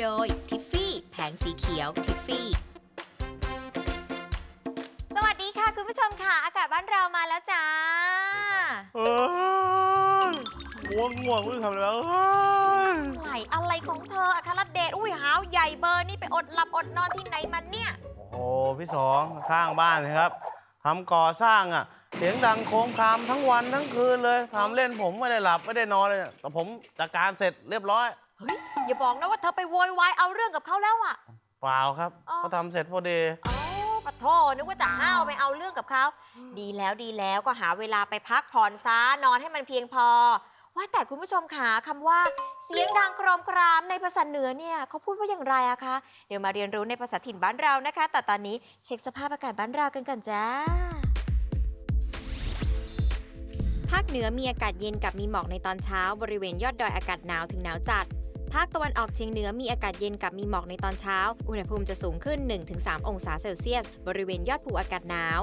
โดยทิฟฟี่แผงสีเขียวทิฟฟี่สวัสดีค่ะ คุณผู้ชมค่ะ อากาศบ้านเรามาแล้วจ้าเอ้ยง่วงง่วงไม่รู้ทำอะไรแล้วเอ้ยไหลอะไรของเธออัครเดชอุ้ยหาวใหญ่เบอร์นี่ไปอดหลับอดนอนที่ไหนมันเนี่ย โอ้โหพี่สองข้างบ้านนะครับทำก่อสร้างอะ เสียงดังโครมครามทั้งวันทั้งคืนเลยทำเล่นผมไม่ได้หลับไม่ได้นอนเลยเนี่ยแต่ผมจัดการเสร็จเรียบร้อย เฮ้ย อย่าบอกนะว่าเธอไปโวยวายเอาเรื่องกับเขาแล้วอะ เปล่าครับอ๋อ เขาทำเสร็จพอดีอ๋อปะโทนึกว่าจะห้าวไปเอาเรื่องกับเขา ดีแล้วดีแล้วก็หาเวลาไปพักผ่อนซะนอนให้มันเพียงพอ ว่าแต่คุณผู้ชมขาคำว่า เสียงดังโครมครามในภาษาเหนือเนี่ยเขาพูดว่าอย่างไรอะคะ เดี๋ยวมาเรียนรู้ในภาษาถิ่นบ้านเรานะคะ แต่ตอนนี้เช็คสภาพอากาศบ้านเรากันก่อนจ้า เหนือมีอากาศเย็นกับมีหมอกในตอนเช้า บริเวณยอดดอยอากาศหนาวถึงหนาวจัด ภาคตะวันออกเฉียงเหนือมีอากาศเย็นกับมีหมอกในตอนเช้า อุณหภูมิจะสูงขึ้น 1-3 องศาเซลเซียส บริเวณยอดภูอากาศหนาว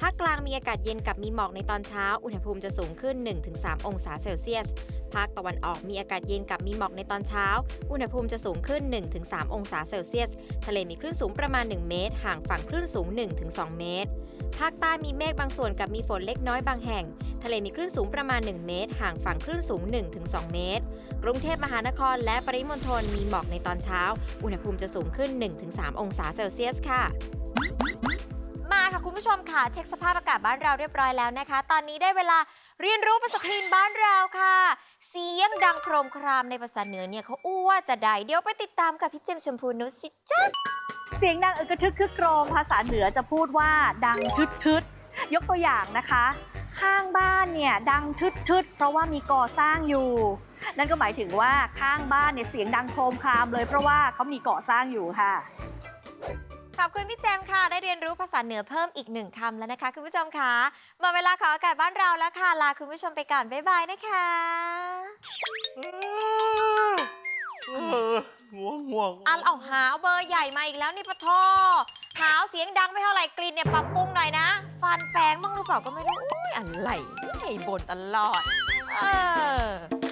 ภาคกลางมีอากาศเย็นกับมีหมอกในตอนเช้า อุณหภูมิจะสูงขึ้น 1-3 องศาเซลเซียส ภาคตะวันออกมีอากาศเย็นกับมีหมอกในตอนเช้า อุณหภูมิจะสูงขึ้น 1-3 องศาเซลเซียส ทะเลมีคลื่นสูงประมาณ 1 เมตร ห่างฝั่งคลื่นสูง 1-2 เมตรภาคใต้มีเมฆบางส่วนกับมีฝนเล็กน้อยบางแห่ง ทะเลมีคลื่นสูงประมาณ 1 เมตร ห่างฝั่งคลื่นสูง 1-2 เมตร กรุงเทพมหานครและปริมณฑลมีหมอกในตอนเช้า อุณหภูมิจะสูงขึ้น 1-3 องศาเซลเซียสค่ะมาค่ะคุณผู้ชมค่ะ เช็คสภาพอากาศบ้านเราเรียบร้อยแล้วนะคะ ตอนนี้ได้เวลาเรียนรู้ภาษาถิ่นบ้านเราค่ะ เสียงดังโครมครามในภาษาเหนือเนี่ยเขาอู้ว่าจะใดเดี๋ยวไปติดตามกับพี่เจมส์ชมพูนุชสิจ๊ะ เสียงดังอึกระทึกคึกโครมภาษาเหนือจะพูดว่าดังทึดทึดยกตัวอย่างนะคะ ข้างบ้านเนี่ยดังทึดทึดเพราะว่ามีก่อสร้างอยู่ นั่นก็หมายถึงว่าข้างบ้านเนี่ยเสียงดังโครมครามเลย เพราะว่าเขามีก่อสร้างอยู่ค่ะ ขอบคุณพี่เจมส์ค่ะ ได้เรียนรู้ภาษาเหนือเพิ่มอีกหนึ่งคำแล้วนะคะ คุณผู้ชมค่ะหมดเวลาของอากาศบ้านเราแล้วค่ะ ลาคุณผู้ชมไปก่อนบ๊ายบายนะคะ่วงอันเอาหาวเบอร์ใหญ่มาอีกแล้วนี่ปะโทหาวเสียงดังไม่เท่าไหร่กลิ่นเนี่ยปรับปรุงหน่อยนะ ฟันแปลงบ้างหรือเปล่าก็ไม่รู้อุ้ยอะไรให้บ่นตลอด เออ